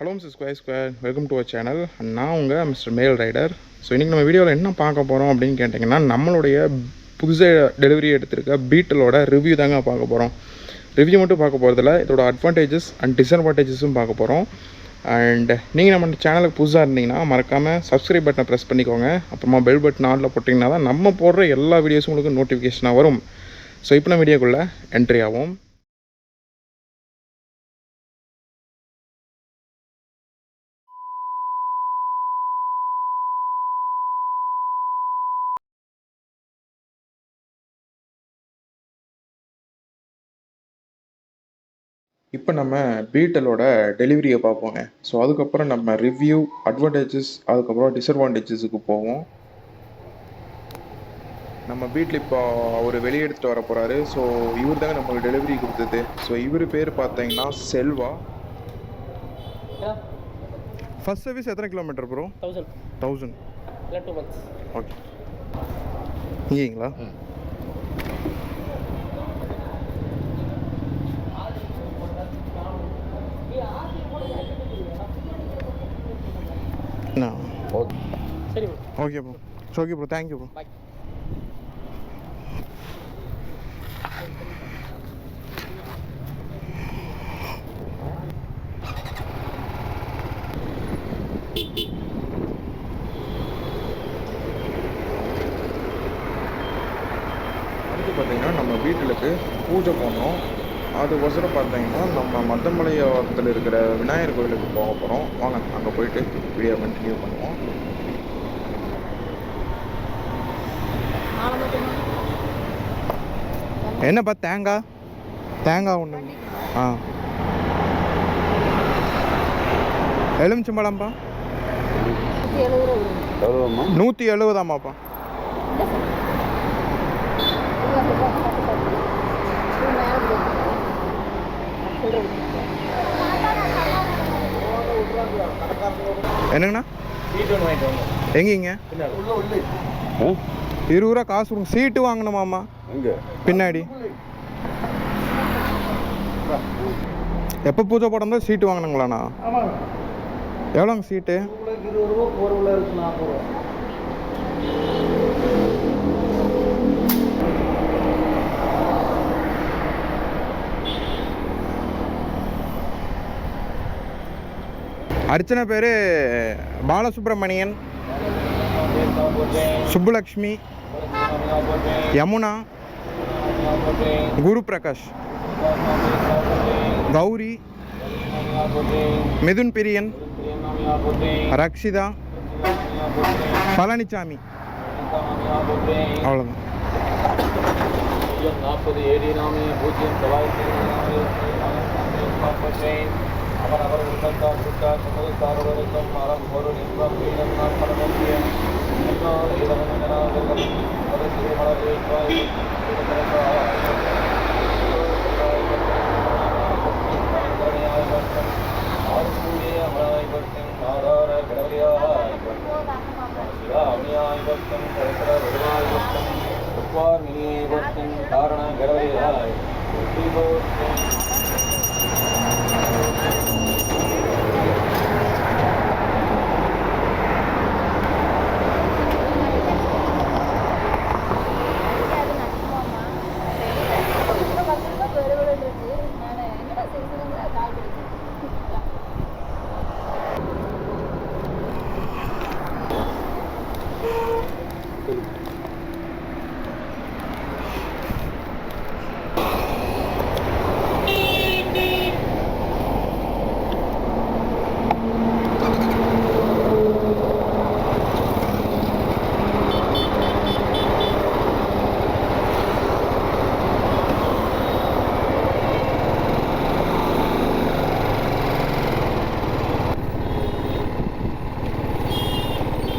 Hello mister square square welcome to a channel நான் உங்கள் mister மேல் ரைடர் ஸோ இன்றைக்கி நம்ம வீடியோவில் என்ன பார்க்க போகிறோம் அப்படின்னு கேட்டிங்கன்னா நம்மளுடைய புதுசாக டெலிவரி எடுத்திருக்க பீட்டலோட ரிவ்யூ தாங்க பார்க்க போகிறோம் ரிவ்யூ மட்டும் பார்க்க போகிறதில்ல இதோட அட்வான்டேஜஸ் அண்ட் டிஸ்அட்வான்டேஜஸும் பார்க்க போகிறோம் அண்ட் நீங்கள் நம்ம சேனலுக்கு புதுசாக இருந்தீங்கன்னா மறக்காமல் சப்ஸ்கிரைப் பட்டனை ப்ரெஸ் பண்ணிக்கோங்க. அப்புறமா பெல் பட்டன் ஆனில் போட்டிங்கன்னா தான் நம்ம போடுற எல்லா வீடியோஸும் உங்களுக்கு நோட்டிஃபிகேஷனாக வரும். ஸோ இப்போ நம்ம வீடியோக்குள்ளே என்ட்ரி ஆகும் இப்போ நம்ம பீட்டலோட டெலிவரியை பார்ப்போங்க. ஸோ அதுக்கப்புறம் நம்ம ரிவ்யூ அட்வான்டேஜஸ் அதுக்கப்புறம் டிஸ்அட்வான்டேஜஸுக்கு போவோம். நம்ம வீட்டில் இப்போ அவர் வெளியே எடுத்துகிட்டு வர போகிறாரு ஸோ இவர் தாங்க நமக்கு டெலிவரி கொடுத்தது. ஸோ இவர் பேர் பார்த்தீங்கன்னா செல்வா. ஃபர்ஸ்ட் சர்வீஸ் எத்தனை kilometre bro thousand thousand okay இங்கேங்களா? சரி bro. Okay bro okay bro thank you bro bye அடுத்து பார்த்தீங்கன்னா நம்ம வீட்டுக்கு பூஜை பண்ணோம் அதுக்கொசரம் பார்த்தீங்கன்னா நம்ம மத்தமலையோரத்தில் இருக்கிற விநாயகர் கோயிலுக்கு போக போகிறோம் வாங்க அங்கே போயிட்டு வீடியோ கண்டினியூ பண்ணுவோம். என்னப்பா தேங்காய் தேங்காய் ஒன்று ஆ. எலுமிச்சம்பழம்ப்பா நூற்றி எழுபதாமாப்பா. என்னங்கண்ணா? எங்கேங்க? இருபது ரூபா காசு கொடுங்க. சீட்டு வாங்கணுமாம்மா? எங்கே? பின்னாடி. எப்போ பூஜை போடம் சீட்டு வாங்கினுங்களாண்ணா ஆமாங்க. எவ்வளோங்க சீட்டு உங்களுக்கு இருபது ரூபா ஒரு உள்ள இருக்கு நாற்பது ரூபா அர்ச்சனை பேர் பாலசுப்ரமணியன் சுப்புலக்ஷ்மி யமுனா குரு பிரகாஷ் கௌரி மிதுன் பிரியன் ரக்ஷிதா பழனிசாமி அவ்வளோதான் நாற்பது ஏடி நாமே பூஜ்ஜியம் தொள்ளாயிரத்தி அவர் அவரவர் உள்ளத்தார் சுட்டார் சமுதார் வருத்தம் மரம் ஒரு நின்பம் வீரம் நான் பரமத்தியம் என்னால் இளவனார்கள் ஒரு திருமண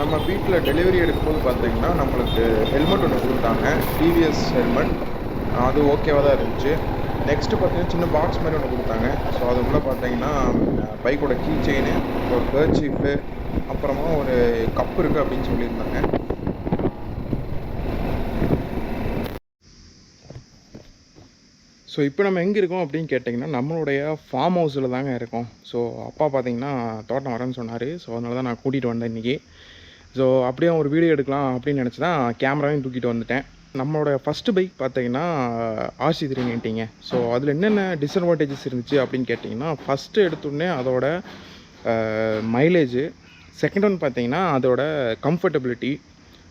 நம்ம வீட்டில் டெலிவரி எடுக்கும்போது பார்த்தீங்கன்னா நம்மளுக்கு ஹெல்மெட் ஒன்று கொடுத்தாங்க. டிவிஎஸ் ஹெல்மெட் அது ஓகேவாக தான் இருந்துச்சு. நெக்ஸ்ட்டு பார்த்தீங்கன்னா சின்ன பாக்ஸ் மாதிரி ஒன்று கொடுத்தாங்க. ஸோ அதுக்குள்ளே பார்த்தீங்கன்னா பைக்கோட கீ செயின் ஒரு கர்ச்சீஃபு அப்புறமா ஒரு கப் இருக்குது அப்படின்னு சொல்லியிருந்தாங்க. ஸோ இப்போ நம்ம எங்கே இருக்கோம் அப்படின்னு கேட்டிங்கன்னா நம்மளுடைய ஃபார்ம் ஹவுஸில் தாங்க இருக்கோம். ஸோ அப்பா பார்த்தீங்கன்னா தோட்டம் வரேன்னு சொன்னார். ஸோ அதனால தான் நான் கூட்டிகிட்டு வந்தேன் இன்றைக்கி ஸோ அப்படியே ஒரு வீடியோ எடுக்கலாம் அப்படின்னு நினச்சி தான் கேமராவையும் தூக்கிட்டு வந்துட்டேன். நம்மளோட ஃபஸ்ட்டு பைக் பார்த்தீங்கன்னா ஆர்சி த்ரீ ஸோ அதில் என்னென்ன டிஸ்அட்வான்டேஜஸ் இருந்துச்சு அப்படின்னு கேட்டிங்கன்னா ஃபஸ்ட்டு எடுத்தோடனே அதோட மைலேஜு செகண்ட் ஒன் பார்த்தீங்கன்னா அதோட கம்ஃபர்டபிலிட்டி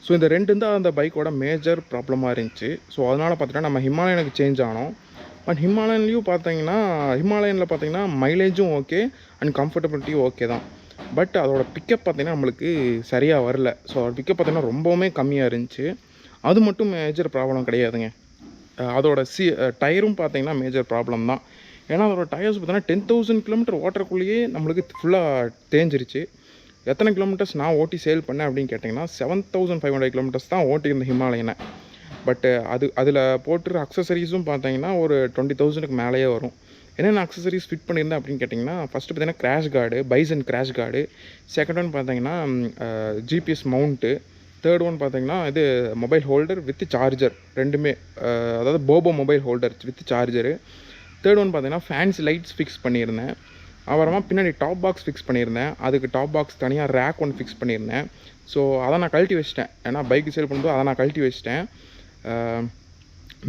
ஸோ இந்த ரெண்டு தான் அந்த பைக்கோட மேஜர் ப்ராப்ளமாக இருந்துச்சு. ஸோ அதனால் பார்த்தீங்கன்னா நம்ம ஹிமாலயனுக்கு சேஞ்ச் ஆனோம். பட் ஹிமாலயன்லேயும் பார்த்தீங்கன்னா ஹிமாலயனில் பார்த்தீங்கன்னா மைலேஜும் ஓகே அண்ட் கம்ஃபர்டபிலிட்டியும் ஓகே தான். பட் அதோட பிக்கப் பார்த்திங்கன்னா நம்மளுக்கு சரியாக வரல. ஸோ அதோட பிக்கப் பார்த்திங்கன்னா ரொம்பவுமே கம்மியாக இருந்துச்சு. அது மட்டும் மேஜர் ப்ராப்ளம் கிடையாதுங்க. அதோட சி டயரும் பார்த்திங்கன்னா மேஜர் ப்ராப்ளம் தான். ஏன்னா அதோட டயர்ஸ் பார்த்தீங்கன்னா டென் தௌசண்ட் கிலோமீட்டர் ஓட்டுறக்குள்ளேயே நம்மளுக்கு ஃபுல்லாக தேஞ்சிருச்சு. எத்தனை கிலோமீட்டர்ஸ் நான் ஓட்டி சேல் பண்ணேன் அப்படின்னு கேட்டிங்கன்னா seven thousand five hundred kilometres தான் ஓட்டியிருந்த ஹிமாலயனை. பட்டு அது அதில் போட்டுற அக்சசரிஸும் பார்த்தீங்கன்னா ஒரு டுவெண்ட்டி தௌசண்ட்க்கு மேலேயே வரும். என்னென்ன அக்சசரிஸ் ஃபிட் பண்ணியிருந்தேன் அப்படின்னு கேட்டிங்கன்னா ஃபஸ்ட்டு பார்த்தீங்கன்னா crash guard Bison crash guard second one பார்த்தீங்கன்னா ஜிபிஎஸ் மவுண்ட்டு தேர்ட் ஒன் பார்த்தீங்கன்னா இது மொபைல் ஹோல்டர் வித் சார்ஜர் ரெண்டுமே அதாவது Bobo mobile holder with charger third one பார்த்தீங்கன்னா ஃபேன்ஸ் லைட்ஸ் ஃபிக்ஸ் பண்ணியிருந்தேன். அப்புறமா பின்னாடி டாப் பாக்ஸ் ஃபிக்ஸ் பண்ணியிருந்தேன். அதுக்கு டாப் பாக்ஸ் தனியாக ரேக் ஒன்று ஃபிக்ஸ் பண்ணியிருந்தேன். ஸோ அதை நான் கழட்டி வச்சிட்டேன். ஏன்னா பைக் சேல் பண்ணும்போது அதை நான் கழட்டி வச்சிட்டேன்.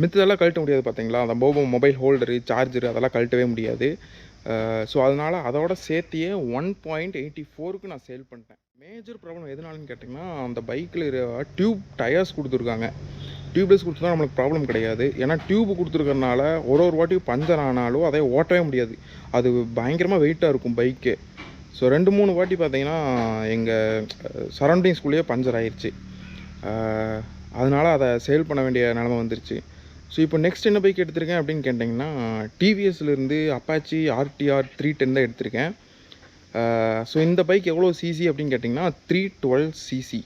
மித்ததெல்லாம் கழட்ட முடியாது பார்த்தீங்களா? அந்த போபோ மொபைல் ஹோல்டரு சார்ஜரு அதெல்லாம் கழட்டவே முடியாது. ஸோ அதனால் அதோட சேர்த்தியே ஒன் பாயிண்ட் எயிட்டி ஃபோருக்கு நான் சேல் பண்ணிட்டேன். மேஜர் ப்ராப்ளம் எதனாலன்னு கேட்டிங்கன்னா அந்த பைக்கில் டியூப் டயர்ஸ் கொடுத்துருக்காங்க. டியூப்லெஸ் கொடுத்துருந்தா நம்மளுக்கு ப்ராப்ளம் கிடையாது. ஏன்னா டியூப் கொடுத்துருக்கறனால ஒரு ஒரு வாட்டியும் பஞ்சர் ஆனாலும் அதை ஓட்டவே முடியாது. அது பயங்கரமாக வெயிட்டாக இருக்கும் பைக்கு ஸோ ரெண்டு மூணு வாட்டி பார்த்தீங்கன்னா எங்கள் சரௌண்டிங்ஸ்குள்ளேயே பஞ்சர் ஆயிடுச்சு அதனால் அதனால அதை சேல் பண்ண வேண்டிய நிலமை வந்துருச்சு. ஸோ இப்போ நெக்ஸ்ட் என்ன பைக் எடுத்திருக்கேன் அப்படின்னு கேட்டிங்கன்னா டிவிஎஸ்லேருந்து அப்பாச்சி ஆர்டிஆர் த்ரீ டென் தான் எடுத்திருக்கேன். ஸோ இந்த பைக் எவ்வளோ சிசி அப்படின்னு கேட்டிங்கன்னா த்ரீ டுவெல் சிசி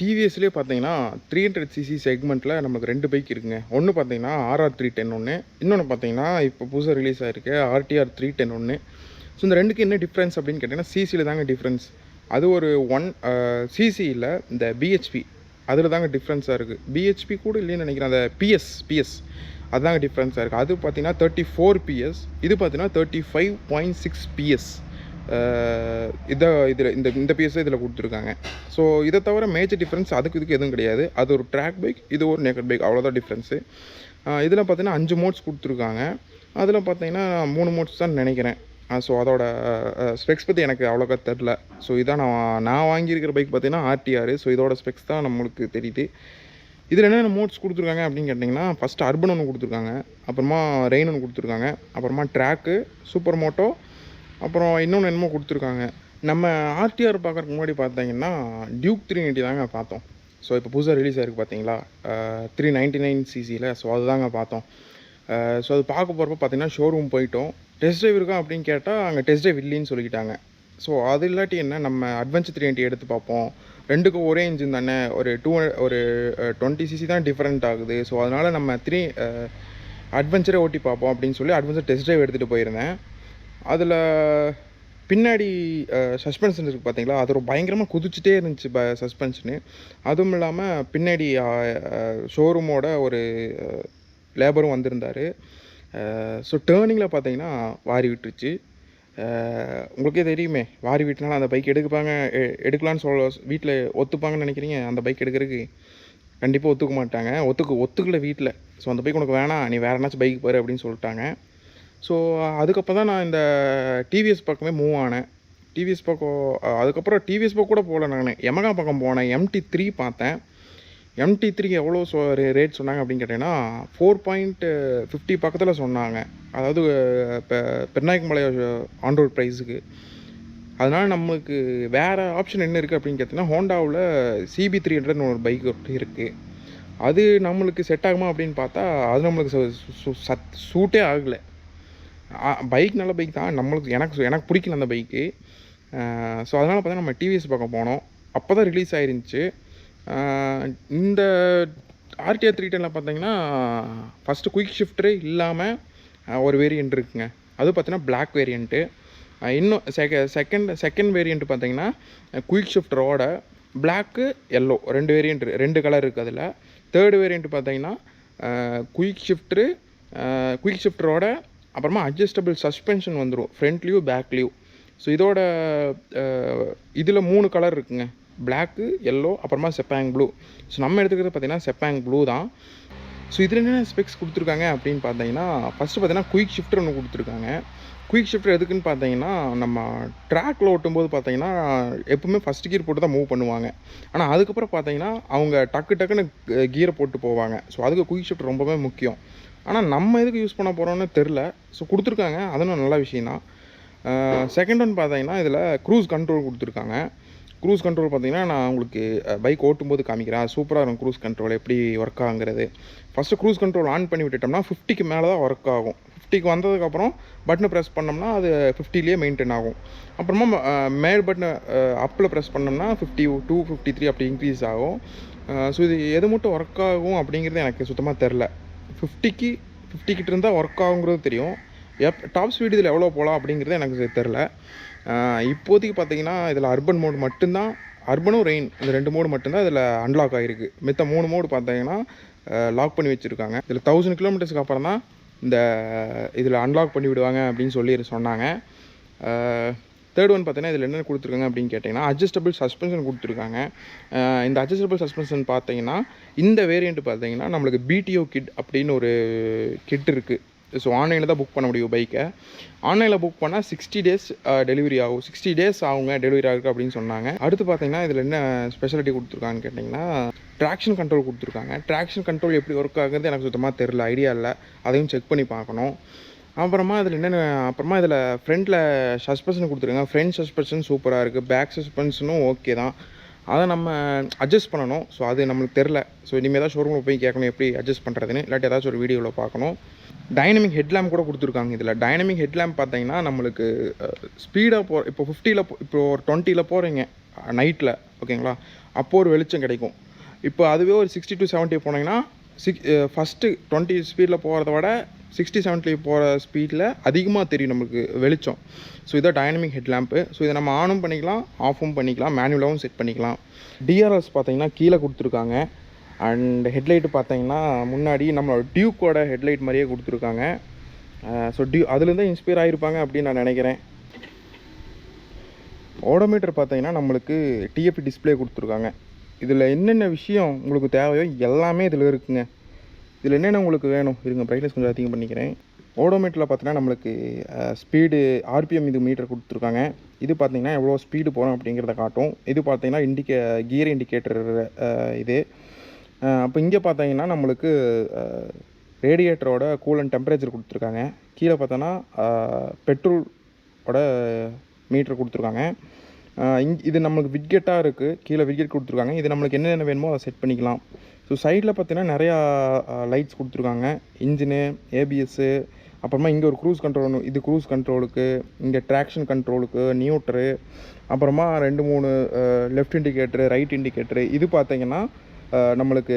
டிவிஎஸ்லேயே பார்த்தீங்கன்னா த்ரீ ஹண்ட்ரட் சிசி செக்மெண்ட்டில் நமக்கு ரெண்டு பைக் இருக்குங்க. ஒன்று பார்த்தீங்கன்னா ஆர்ஆர் த்ரீ டென் ஒன்று இன்னொன்று பார்த்தீங்கன்னா இப்போ புதுசாக ரிலீஸ் ஆகிருக்கு ஆர்டிஆர் த்ரீ டென் ஒன்று ஸோ இந்த ரெண்டுக்கு என்ன டிஃப்ரென்ஸ் அப்படின்னு கேட்டிங்கன்னா சிசியில் தாங்க டிஃப்ரென்ஸ் அது ஒரு ஒன் சிசியில் இந்த பிஹெச்பி அதில் தாங்க டிஃப்ரென்ஸாக இருக்குது பிஹெச்பி கூட இல்லைன்னு நினைக்கிறேன். அந்த பிஎஸ் பிஎஸ் அதுதாங்க டிஃப்ரென்ஸாக இருக்குது அது பார்த்தீங்கன்னா தேர்ட்டி ஃபோர் பிஎஸ் இது பார்த்தீங்கன்னா thirty five point six PS இதை இதில் இந்த இந்த பிஎஸ்ஸை இதில் கொடுத்துருக்காங்க. ஸோ இதை தவிர மேஜர் டிஃப்ரென்ஸ் அதுக்கு இதுக்கு எதுவும் கிடையாது. அது ஒரு ட்ராக் பைக் இது ஒரு நேக்கட் பைக் அவ்வளோதான் டிஃப்ரென்ஸு இதில் பார்த்தீங்கன்னா அஞ்சு மோட்ஸ் கொடுத்துருக்காங்க. அதில் பார்த்தீங்கன்னா மூணு மோட்ஸ் தான் நினைக்கிறேன். ஸோ அதோட ஸ்பெக்ஸ் பற்றி எனக்கு அவ்வளோக்கா தெரில. ஸோ இதான் நான் நான் வாங்கியிருக்கிற பைக் பார்த்தீங்கன்னா ஆர்டிஆர் ஸோ இதோட ஸ்பெக்ஸ் தான் நம்மளுக்கு தெரியுது. இதில் என்னென்ன மோட்ஸ் கொடுத்துருக்காங்க அப்படின்னு கேட்டிங்கன்னா ஃபஸ்ட்டு அர்பன் ஒன்று கொடுத்துருக்காங்க அப்புறமா ரெயின் ஒன்று கொடுத்துருக்காங்க அப்புறமா ட்ராக்கு சூப்பர் மோட்டோ அப்புறம் இன்னொன்று என்னமோ கொடுத்துருக்காங்க. நம்ம ஆர்டிஆர் பார்க்குறக்கு முன்னாடி பார்த்தீங்கன்னா டியூக் த்ரீ நைன்ட்டி தாங்க பார்த்தோம். ஸோ இப்போ புதுசாக ரிலீஸ் ஆயிருக்கு பார்த்தீங்களா? த்ரீ நைன்ட்டி நைன் சிசியில் ஸோ அதுதாங்க பார்த்தோம். ஸோ அது பார்க்க போகிறப்ப பார்த்தீங்கன்னா ஷோரூம் போயிட்டோம். டெஸ்ட் ட்ரைவ் இருக்கா அப்படின்னு கேட்டால் அங்கே டெஸ்ட் ட்ரைவ் இல்லைன்னு சொல்லிக்கிட்டாங்க. ஸோ அது இல்லாட்டி என்ன நம்ம அட்வென்ச்சர் த்ரீ நைன்ட்டி எடுத்து பார்ப்போம். ரெண்டுக்கும் ஒரே இன்ஜின் தானே. ஒரு டூ ஒரு டுவெண்ட்டி சிசி தான் டிஃப்ரெண்ட் ஆகுது. ஸோ அதனால் நம்ம த்ரீ அட்வென்ச்சரே ஓட்டி பார்ப்போம் அப்படின்னு சொல்லி அட்வென்ச்சர் டெஸ்ட் ட்ரைவ் எடுத்துகிட்டு போயிருந்தேன். அதில் பின்னாடி சஸ்பென்ஷன் இருக்குது பார்த்தீங்களா அது ஒரு பயங்கரமாக குதிச்சுட்டே இருந்துச்சு ப சஸ்பென்ஷனு அதுவும் இல்லாமல் பின்னாடி ஷோரூமோட ஒரு லேபரும் வந்திருந்தார். ஸோ டேர்னிங்கில் பார்த்தீங்கன்னா வாரி விட்டுருச்சு. உங்களுக்கே தெரியுமே வாரி விட்டுனால அந்த பைக் எடுப்பாங்க எ- எடுக்கலான்னு சொல்ல வீட்டில் ஒத்துப்பாங்கன்னு நினைக்கிறீங்க? அந்த பைக் எடுக்கிறதுக்கு கண்டிப்பாக ஒத்துக்க மாட்டாங்க. ஒத்துக்கு ஒத்துக்கல வீட்டில் ஸோ அந்த பைக் உனக்கு வேணாம் நீ வேறு என்னாச்சும் பைக் பாரு அப்படின்னு சொல்லிட்டாங்க. ஸோ அதுக்கப்புறம் தான் நான் இந்த டிவிஎஸ் பக்கமே மூவ் ஆனேன். டிவிஎஸ் பக்கம் அதுக்கப்புறம் டிவிஎஸ் பக்கம் கூட போகல நான். எமகா பக்கம் போனேன். எம்டி த்ரீ பார்த்தேன். எம்டி த்ரீ எவ்வளோ சொ ரேட் சொன்னாங்க அப்படின்னு கேட்டிங்கன்னா ஃபோர் பாயிண்ட் ஃபிஃப்டி பக்கத்தில் சொன்னாங்க. அதாவது இப்போ பெருநாயக்கமலை ஆன் ரோட் ப்ரைஸுக்கு அதனால் நம்மளுக்கு வேறு ஆப்ஷன் என்ன இருக்குது அப்படின்னு கேட்டிங்கன்னா ஹோண்டாவில் சிபி த்ரீ ஹண்ட்ரட்னு ஒரு பைக் இருக்குது அது நம்மளுக்கு செட் ஆகுமா அப்படின்னு பார்த்தா அது நம்மளுக்கு சத் சூட்டே ஆகலை. பைக் நல்ல பைக் தான். நம்மளுக்கு எனக்கு எனக்கு பிடிக்கல அந்த பைக்கு ஸோ அதனால் பார்த்தா நம்ம டிவிஎஸ் பக்கம் போனோம். அப்போ தான் ரிலீஸ் ஆயிருந்துச்சு. இந்த ஆர்டிஆர் த்ரீ டெனில் பார்த்தீங்கன்னா ஃபஸ்ட்டு குயிக் ஷிஃப்டரே இல்லாமல் ஒரு வேரியண்ட் இருக்குங்க. அது பார்த்தீங்கன்னா பிளாக் வேரியண்ட்டு இன்னும் செக செகண்ட் செகண்ட் வேரியண்ட் பார்த்தீங்கன்னா குயிக் ஷிஃப்டரோட பிளாக்கு எல்லோ ரெண்டு வேரியண்ட் ரெண்டு கலர் இருக்குது அதில். தேர்டு வேரியண்ட் பார்த்தீங்கன்னா குயிக் ஷிஃப்ட்ரு குயிக் ஷிஃப்டரோட அப்புறமா அட்ஜஸ்டபிள் சஸ்பென்ஷன் வந்துடும் ஃப்ரண்ட்லேயும் பேக்லேயும் ஸோ இதோட இதில் மூணு கலர் இருக்குங்க. பிளாக்கு எல்லோ அப்புறமா செப்பாங் ப்ளூ ஸோ நம்ம எடுத்துக்கிறது பார்த்தீங்கன்னா செப்பாங் ப்ளூ தான். ஸோ இதில் என்னென்ன ஸ்பெக்ஸ் கொடுத்துருக்காங்க அப்படின்னு பார்த்தீங்கன்னா ஃபஸ்ட்டு பார்த்தீங்கன்னா குயிக் ஷிஃப்டர் ஒன்று கொடுத்துருக்காங்க. குயிக் ஷிஃப்டர் எதுக்குன்னு பார்த்தீங்கன்னா நம்ம ட்ராக்ல ஓட்டும்போது பார்த்தீங்கன்னா எப்பவுமே ஃபஸ்ட் கியர் போட்டு தான் மூவ் பண்ணுவாங்க. ஆனால் அதுக்கப்புறம் பார்த்தீங்கன்னா அவங்க டக்கு டக்குன்னு கியரை போட்டு போவாங்க. ஸோ அதுக்கு குயிக் ஷிஃப்ட் ரொம்பவே முக்கியம். ஆனால் நம்ம எதுக்கு யூஸ் பண்ண போகிறோம்னு தெரில ஸோ கொடுத்துருக்காங்க. அதுவும் நல்ல விஷயம் தான் செகண்ட் ஒன் பார்த்தீங்கன்னா இதில் க்ரூஸ் கண்ட்ரோல் கொடுத்துருக்காங்க. க்ரூஸ் கண்ட்ரோல் பார்த்தீங்கன்னா நான் உங்களுக்கு பைக் ஓட்டும்போது காமிக்கிறேன். சூப்பராக இருக்கும் க்ரூஸ் கண்ட்ரோல் எப்படி ஒர்க் ஆகுங்கிறது. ஃபஸ்ட்டு க்ரூஸ் கண்ட்ரோல் ஆன் பண்ணி விட்டுட்டோம்னா ஃபிஃப்டிக்கு மேலே தான் ஒர்க் ஆகும். ஃபிஃப்டிக்கு வந்ததுக்கப்புறம் பட்டனை ப்ரெஸ் பண்ணோம்னா அது ஃபிஃப்டிலேயே மெயின்டைன் ஆகும். அப்புறமா மேல் பட்டனை அப்பில் ப்ரெஸ் பண்ணோம்னா ஃபிஃப்டி டூ ஃபிஃப்டி த்ரீ அப்படி இன்க்ரீஸ் ஆகும். ஸோ இது எது மட்டும் ஒர்க் ஆகும் அப்படிங்கிறது எனக்கு சுத்தமாக தெரில ஃபிஃப்டிக்கு ஃபிஃப்டிக்கிட்ட இருந்தால் ஒர்க் ஆகுங்கிறது தெரியும். எப் டாப் ஸ்பீடு இதில் எவ்வளோ போகலாம் அப்படிங்கிறது எனக்கு தெரில இப்போதைக்கு பார்த்தீங்கன்னா இதில் அர்பன் மோடு மட்டும்தான் அர்பனும் ரெயின் இந்த ரெண்டு மோடு மட்டும்தான் இதில் அன்லாக் ஆகிருக்கு. மித்த மூணு மோடு பார்த்தீங்கன்னா லாக் பண்ணி வச்சுருக்காங்க. இதில் தௌசண்ட் கிலோமீட்டர்ஸ்க்கு அப்புறம் தான் இந்த இதில் அன்லாக் பண்ணி விடுவாங்க அப்படின்னு சொல்லி சொன்னாங்க. தேர்ட் ஒன் பார்த்தீங்கன்னா இதில் என்ன கொடுத்துருக்காங்க அப்படின்னு கேட்டிங்கன்னா அட்ஜஸ்டபிள் சஸ்பென்ஷன் கொடுத்துருக்காங்க. இந்த அட்ஜஸ்டபிள் சஸ்பென்ஷன் பார்த்தீங்கன்னா இந்த வேரியண்ட் பார்த்தீங்கன்னா நம்மளுக்கு பிடிஓ கிட் அப்படின்னு ஒரு கிட் இருக்குது ஸோ ஆன்லைனில் தான் புக் பண்ண முடியும் பைக்கை ஆன்லைனில் புக் பண்ணால் சிக்ஸ்டி டேஸ் டெலிவரி ஆகும். சிக்ஸ்டி டேஸ் ஆகுங்க டெலிவரி ஆகுது அப்படின்னு சொன்னாங்க. அடுத்து பார்த்தீங்கன்னா இதில் என்ன ஸ்பெஷாலிட்டி கொடுத்துருக்காங்கன்னு கேட்டிங்கன்னா ட்ராக்ஷன் கண்ட்ரோல் கொடுத்துருக்காங்க. ட்ராக்ஷன் கண்ட்ரோல் எப்படி ஒர்க் ஆகுது எனக்கு சுத்தமாக தெரில ஐடியா இல்லை. அதையும் செக் பண்ணி பார்க்கணும். அப்புறமா இதில் என்னென்ன அப்புறமா இதில் ஃப்ரண்ட்டில் சஸ்பென்ஷன் கொடுத்துருக்காங்க. ஃப்ரண்ட் சஸ்பென்ஷன் சூப்பராக இருக்குது பேக் சஸ்பென்ஷனும் ஓகே தான். அதை நம்ம அட்ஜஸ்ட் பண்ணணும். ஸோ அது நம்மளுக்கு தெரில ஸோ இனிமேல் தான் ஷோரூமில் போய் கேட்கணும் எப்படி அட்ஜஸ்ட் பண்ணுறதுன்னு இல்லாட்டி ஏதாச்சும் ஒரு வீடியோவில் பார்க்கணும். டைனமிக் ஹெட்லேம்ப் கூட கொடுத்துருக்காங்க இதில். டைனமிக் ஹெட்லேம்ப் பார்த்தீங்கன்னா நம்மளுக்கு ஸ்பீடாக போ இப்போ ஃபிஃப்டியில் இப்போ ஒரு டுவெண்ட்டியில் போகிறீங்க நைட்டில் ஓகேங்களா அப்போது ஒரு வெளிச்சம் கிடைக்கும். இப்போ அதுவே ஒரு சிக்ஸ்டி டு செவன்ட்டி போனீங்கன்னா சிக் ஃபஸ்ட்டு டுவெண்ட்டி ஸ்பீடில் போகிறத விட சிக்ஸ்டி செவன்ட்டி போகிற ஸ்பீடில் அதிகமாக தெரியும் நம்மளுக்கு வெளிச்சம். ஸோ இதான் டைனமிக் ஹெட்லாம்ப்பு ஸோ இதை நம்ம ஆனும் பண்ணிக்கலாம் ஆஃபும் பண்ணிக்கலாம் மேனுவலாகவும் செட் பண்ணிக்கலாம். டிஆர்எஸ் பார்த்தீங்கன்னா கீழே கொடுத்துருக்காங்க. அண்ட் ஹெட்லைட்டு பார்த்தீங்கன்னா முன்னாடி நம்மளோட டியூக்கோட ஹெட்லைட் மாதிரியே கொடுத்துருக்காங்க. ஸோ டியூ அதுலேருந்து இன்ஸ்பயர் ஆகிருப்பாங்க அப்படின்னு நான் நினைக்கிறேன். ஓடோமீட்டர் பார்த்தீங்கன்னா நம்மளுக்கு டிஎஃபி டிஸ்ப்ளே கொடுத்துருக்காங்க. இதில் என்னென்ன விஷயம் உங்களுக்கு தேவையோ எல்லாமே இதில் இருக்குங்க. இதில் என்னென்ன உங்களுக்கு வேணும்? இருங்க ப்ரைட்னஸ் கொஞ்சம் அதிகம் பண்ணிக்கிறேன். ஓடோமீட்டரில் பார்த்தீங்கன்னா நம்மளுக்கு ஸ்பீடு ஆர்பிஎம் இது மீட்டர் கொடுத்துருக்காங்க. இது பார்த்தீங்கன்னா எவ்வளோ ஸ்பீடு போகிறோம் அப்படிங்கிறத காட்டும். இது பார்த்தீங்கன்னா இண்டிகே கியர் இண்டிகேட்டர் இது. அப்போ இங்கே பார்த்தீங்கன்னா நம்மளுக்கு ரேடியேட்டரோட கூலன் டெம்பரேச்சர் கொடுத்துருக்காங்க. கீழே பார்த்தோன்னா பெட்ரோலோட மீட்டர் கொடுத்துருக்காங்க. இங் இது நம்மளுக்கு விட்கெட்டாக இருக்குது கீழே விட்கெட் கொடுத்துருக்காங்க. இது நம்மளுக்கு என்னென்ன வேணுமோ அதை செட் பண்ணிக்கலாம். ஸோ சைடில் பார்த்தீங்கன்னா நிறையா லைட்ஸ் கொடுத்துருக்காங்க. இன்ஜினு ஏபிஎஸ்ஸு அப்புறமா இங்கே ஒரு க்ரூஸ் கண்ட்ரோல் ஒன்று இது க்ரூஸ் கண்ட்ரோலுக்கு இங்கே ட்ராக்ஷன் கண்ட்ரோலுக்கு நியூட்ரு அப்புறமா ரெண்டு மூணு லெஃப்ட் இண்டிகேட்டரு ரைட் இண்டிகேட்டரு இது பார்த்தீங்கன்னா நம்மளுக்கு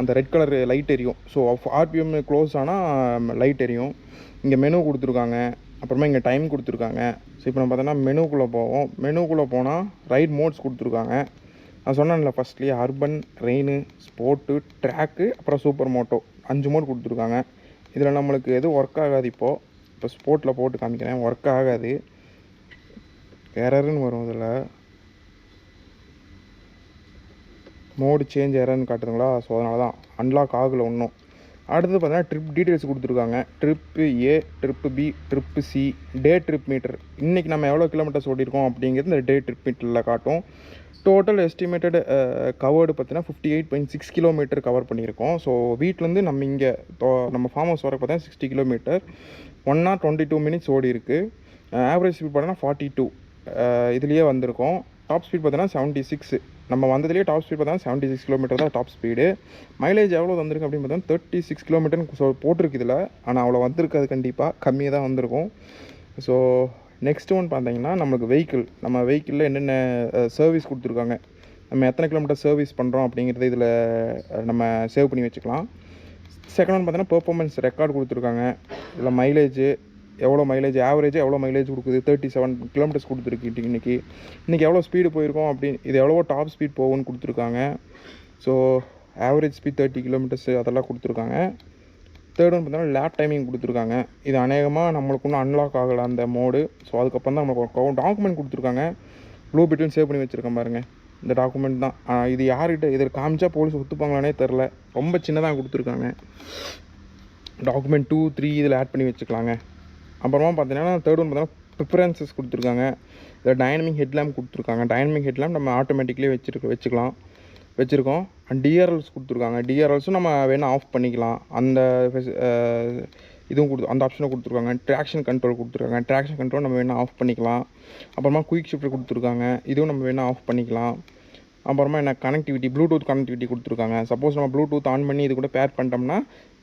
அந்த ரெட் கலர் லைட் எரியும். ஸோ ஆர்பிஎம் க்ளோஸ் ஆனால் லைட் எரியும். இங்கே மெனு கொடுத்துருக்காங்க. அப்புறமா இங்கே டைம் கொடுத்துருக்காங்க. ஸோ இப்போ நம்ம பார்த்தோன்னா மெனுக்குள்ளே போவோம். மெனுக்குள்ளே போனால் ரைட் மோட்ஸ் கொடுத்துருக்காங்க. நான் சொன்னேன்ல ஃபஸ்ட்லேயே அர்பன் ரெயின் ஸ்போர்ட்டு ட்ராக்கு அப்புறம் சூப்பர் மோட்டோ அஞ்சு மோட் கொடுத்துருக்காங்க. இதில் நம்மளுக்கு எதுவும் ஒர்க் ஆகாது இப்போது இப்போ ஸ்போர்ட்டில் போட்டு காமிக்கிறேன். ஒர்க் ஆகாது. எரர்னு வரும் இதில். மோடு சேஞ்ச் எரர்னு காட்டுதுங்களா ஸோ அதனால தான் அன்லாக் ஆகலை ஒன்றும் அடுத்தது பார்த்தீங்கன்னா ட்ரிப் டீட்டெயில்ஸ் கொடுத்துருக்காங்க. Trip A trip B trip C day trip meter இன்றைக்கி நம்ம எவ்வளோ கிலோமீட்டர்ஸ் ஓடிருக்கோம் அப்படிங்கிறது இந்த டே ட்ரிப் மீட்டரில் காட்டும். டோட்டல் எஸ்டிமேட்டட் கவர்டு பார்த்தீங்கன்னா fifty eight point six kilometre cover பண்ணியிருக்கோம். ஸோ வீட்டிலேருந்து நம்ம இங்கே நம்ம ஃபார்ம் ஹவுஸ் வர பார்த்தீங்கன்னா sixty kilometre one hour twenty two minutes ஓடி இருக்குது ஆவரேஜ் ஸ்பீட் பார்த்தீங்கன்னா ஃபார்ட்டி டூ இதுலேயே வந்திருக்கோம். டாப் ஸ்பீட் பார்த்தீங்கன்னா செவன்ட்டி சிக்ஸ் நம்ம வந்ததுலேயே டாப் ஸ்பீட் பார்த்தீங்கன்னா செவன்ட்டி சிக்ஸ் கிலோமீட்டர் தான் டாப் ஸ்பீடு மைலேஜ் எவ்வளோ வந்திருக்கு அப்படின்னு பார்த்தீங்கன்னா தேர்ட்டி சிக்ஸ் கிலோமீட்டர்னு சொ போட்டிருக்கு இதில் ஆனால் அவ்வளோ வந்திருக்காது கண்டிப்பாக கம்மியாக தான் வந்திருக்கும். ஸோ நெக்ஸ்ட் ஒன் பார்த்தீங்கன்னா நம்மளுக்கு வெஹிக்கிள் நம்ம வெஹிக்கிளில் என்னென்ன சர்வீஸ் கொடுத்துருக்காங்க. நம்ம எத்தனை கிலோமீட்டர் சர்வீஸ் பண்ணுறோம் அப்படிங்கிறத இதில் நம்ம சேவ் பண்ணி வச்சுக்கலாம். செகண்ட் ஒன் பார்த்தீங்கன்னா பெர்ஃபார்மன்ஸ் ரெக்கார்டு கொடுத்துருக்காங்க. இதில் மைலேஜு எவ்வளோ மைலேஜ் ஆவரேஜ் எவ்வளோ மைலேஜ் கொடுக்குது? தேர்ட்டி செவன் கிலோமீட்டர்ஸ் கொடுத்துருக்கு இன்றைக்கி இன்றைக்கி எவ்வளோ ஸ்பீடு போயிருக்கோம் அப்படின்னு இது எவ்வளோ டாப் ஸ்பீட் போகும்னு கொடுத்துருக்காங்க. So average speed thirty kilometres அதெல்லாம் கொடுத்துருக்காங்க. தேர்ட் ஒன் பார்த்தீங்கன்னா லேப் டைமிங் கொடுத்துருக்காங்க. இது அநேகமாக நம்மளுக்கு இன்னும் அன்லாக் ஆகலை அந்த மோடு ஸோ அதுக்கப்புறம் தான் நம்மளுக்கு டாக்குமெண்ட் கொடுத்துருக்காங்க. ப்ளூ பிட்னு சேவ் பண்ணி வச்சுருக்கேன் பாருங்க. இந்த டாக்குமெண்ட் தான். இது யார்கிட்ட இதில் காமிச்சா போலீஸ் ஒத்துப்பாங்களானே தெரில ரொம்ப சின்னதாக கொடுத்துருக்காங்க. டாக்குமெண்ட் டூ த்ரீ இதில் ஆட் பண்ணி வச்சுக்கலாங்க. அப்புறமா பார்த்தீங்கன்னா தேர்ட் ஒன் பார்த்தீங்கன்னா ப்ரிஃபரன்சஸ் கொடுத்துருக்காங்க. இதில் டைனமிக் ஹெட்லாம்ப் கொடுத்துருக்காங்க. டைனமிக் ஹெட்லாம்ப் நம்ம ஆட்டோமேட்டிக்லேயே வச்சுருக்க வச்சுக்கலாம். வச்சுருக்கோம். அண்ட் டிஆர்எல்ஸ் கொடுத்துருக்காங்க. டிஆர்எல்ஸும் நம்ம வேணால் ஆஃப் பண்ணிக்கலாம். அந்த இதுவும் கொடுத்து அந்த ஆப்ஷனும் கொடுத்துருக்காங்க. ட்ராக்ஷன் கண்ட்ரோல் கொடுத்துருக்காங்க. ட்ராக்ஷன் கண்ட்ரோல் நம்ம வேணால் ஆஃப் பண்ணிக்கலாம். அப்புறமா குயிக் ஷிஃப்ட் கொடுத்துருக்காங்க. இதுவும் நம்ம வேணால் ஆஃப் பண்ணிக்கலாம். அப்புறமா என்ன கனெக்டிவிட்டி ப்ளூடூத் கனெக்டிவிட்டி கொடுத்துருக்காங்க. சப்போஸ் நம்ம ப்ளூடூத் ஆன் பண்ணி இது கூட பேர் பண்ணிட்டோம்னா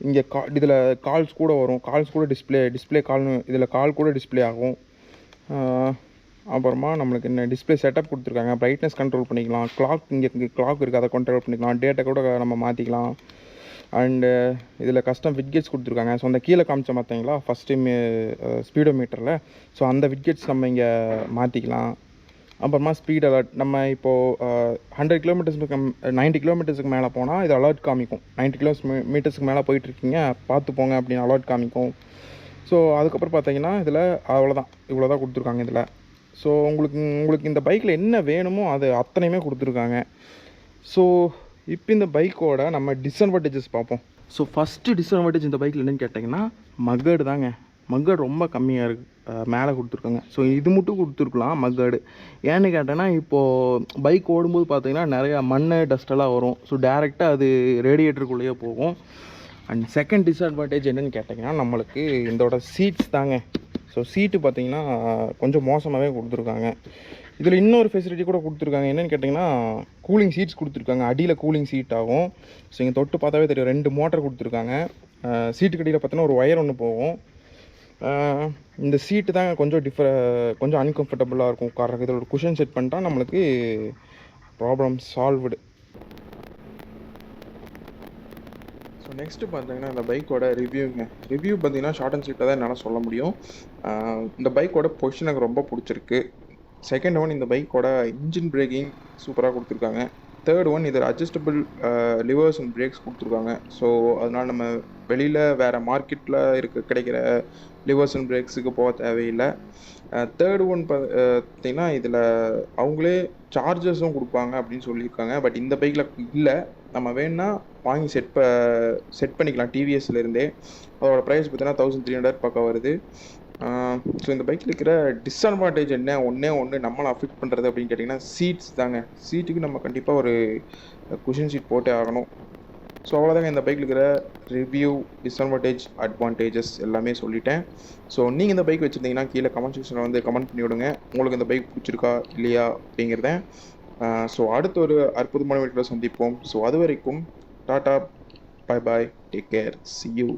இங்கே கா இதில் கால்ஸ் கூட வரும். கால்ஸ் கூட டிஸ்ப்ளே டிஸ்ப்ளே கால்னு இதில் கால் கூட டிஸ்ப்ளே ஆகும். அப்புறமா நம்மளுக்கு என்ன டிஸ்ப்ளே செட்டப் கொடுத்துருக்காங்க. ப்ரைட்னஸ் கண்ட்ரோல் பண்ணிக்கலாம். கிளாக் இங்கே கிளாக் இருக்குது அதை கண்ட்ரோல் பண்ணிக்கலாம். டேட்டா கூட நம்ம மாற்றிக்கலாம் அண்டு இதில் கஸ்டம் விட்கெட்ஸ் கொடுத்துருக்காங்க. ஸோ அந்த கீழே காமிச்ச பார்த்தீங்களா? ஃபஸ்ட்டு ஸ்பீடோ மீட்டரில் ஸோ அந்த விட்கெட்ஸ் நம்ம இங்கே மாற்றிக்கலாம் அப்புறமா ஸ்பீட் அலர்ட் நம்ம இப்போது ஹண்ட்ரட் கிலோமீட்டர்ஸ்க்கு நைன்ட்டி கிலோமீட்டர்ஸ்க்கு மேலே போனால் இது அலர்ட் காமிக்கும். நைன்ட்டி கிலோ மீட்டர்ஸ்க்கு மேலே போயிட்டுருக்கீங்க பார்த்து போங்க அப்படின்னு அலர்ட் காமிக்கும். ஸோ அதுக்கப்புறம் பார்த்தீங்கன்னா இதில் அவ்வளோதான் இவ்வளோ தான் கொடுத்துருக்காங்க இதில். ஸோ உங்களுக்கு உங்களுக்கு இந்த பைக்கில் என்ன வேணுமோ அது அத்தனையுமே கொடுத்துருக்காங்க. ஸோ இப்போ இந்த பைக்கோட நம்ம டிஸ்அட்வான்டேஜஸ் பார்ப்போம். ஸோ ஃபஸ்ட்டு டிஸ்அட்வான்டேஜ் இந்த பைக்கில் என்னென்னு கேட்டிங்கன்னா மகடு தாங்க. மகடு ரொம்ப கம்மியாக இருக்குது மேலே கொடுத்துருக்காங்க. ஸோ இது மட்டும் கொடுத்துருக்கலாம் மக்காடு ஏன்னு கேட்டேன்னா இப்போது பைக் ஓடும்போது பார்த்தீங்கன்னா நிறையா மண் டஸ்டெல்லாம் வரும். ஸோ டேரெக்டாக அது ரேடியேட்டருக்குள்ளேயே போகும். அண்ட் செகண்ட் டிஸ்அட்வான்டேஜ் என்னென்னு கேட்டிங்கன்னா நம்மளுக்கு இதோட சீட்ஸ் தாங்க. ஸோ சீட்டு பார்த்தீங்கன்னா கொஞ்சம் மோசமாகவே கொடுத்துருக்காங்க. இதில் இன்னொரு ஃபெசிலிட்டி கூட கொடுத்துருக்காங்க. என்னென்னு கேட்டிங்கன்னா கூலிங் சீட்ஸ் கொடுத்துருக்காங்க. அடியில் கூலிங் சீட் ஆகும். ஸோ இங்கே தொட்டு பார்த்தாவே தெரியும். ரெண்டு மோட்டர் கொடுத்துருக்காங்க. சீட்டுக்கு அடியில் பார்த்தீங்கன்னா ஒரு ஒயர் ஒன்று போகும். இந்த சீட்டு தான் கொஞ்சம் டிஃபர கொஞ்சம் அன்கம்ஃபர்டபுளாக இருக்கும் உட்காரக்கு இதோட குஷன் செட் பண்ணிட்டா நம்மளுக்கு ப்ராப்ளம் சால்வ்டு ஸோ நெக்ஸ்ட்டு பார்த்தீங்கன்னா இந்த பைக்கோட ரிவ்யூங்க ரிவ்யூ பார்த்தீங்கன்னா ஷார்ட் அண்ட் ஸ்வீட்டாக தான் என்னால் சொல்ல முடியும். இந்த பைக்கோட பொசிஷன் எனக்கு ரொம்ப பிடிச்சிருக்கு. செகண்ட் ஒன் இந்த பைக்கோட இன்ஜின் பிரேக்கிங் சூப்பராக கொடுத்துருக்காங்க. தேர்ட் ஒன் இதில் அட்ஜஸ்டபிள் லிவர்ஸ் அண்ட் பிரேக்ஸ் கொடுத்துருக்காங்க. ஸோ அதனால் நம்ம வெளியில் வேறு மார்க்கெட்டில் இருக்க கிடைக்கிற லிவர்ஸ் அண்ட் பிரேக்ஸுக்கு போக தேவையில்லை. தேர்ட் ஒன் பார்த்தீங்கன்னா இதில் அவங்களே சார்ஜஸும் கொடுப்பாங்க அப்படின்னு சொல்லியிருக்காங்க. பட் இந்த பைக்கில் இல்லை. நம்ம வேணா வாங்கி செட் ப செட் பண்ணிக்கலாம். டிவிஎஸ்லேருந்தே அதோடய அதோட ப்ரைஸ் பார்த்தீங்கன்னா தௌசண்ட் த்ரீ ஹண்ட்ரட் பக்கம் வருது. ஸோ இந்த பைக்கில் இருக்கிற டிஸ்அட்வான்டேஜ் என்ன? ஒன்றே ஒன்று நம்மளை அஃபெக்ட் பண்ணுறது அப்படின்னு கேட்டிங்கன்னா சீட்ஸ் தாங்க. சீட்டுக்கு நம்ம கண்டிப்பாக ஒரு குஷன் சீட் போட்டே ஆகணும். ஸோ அவ்வளோதாங்க இந்த பைக்கில் இருக்கிற ரிவ்யூ டிஸ்அட்வான்டேஜ் அட்வான்டேஜஸ் எல்லாமே சொல்லிட்டேன். ஸோ நீங்கள் இந்த பைக் வச்சுருந்தீங்கன்னா கீழே கமெண்ட் செக்ஷனில் வந்து கமெண்ட் பண்ணி விடுங்க. உங்களுக்கு இந்த பைக் பிடிச்சிருக்கா இல்லையா அப்படிங்கிறத. ஸோ அடுத்த ஒரு அற்புதமான வீட்டில் சந்திப்போம். ஸோ அது வரைக்கும் tata bye bye take care see you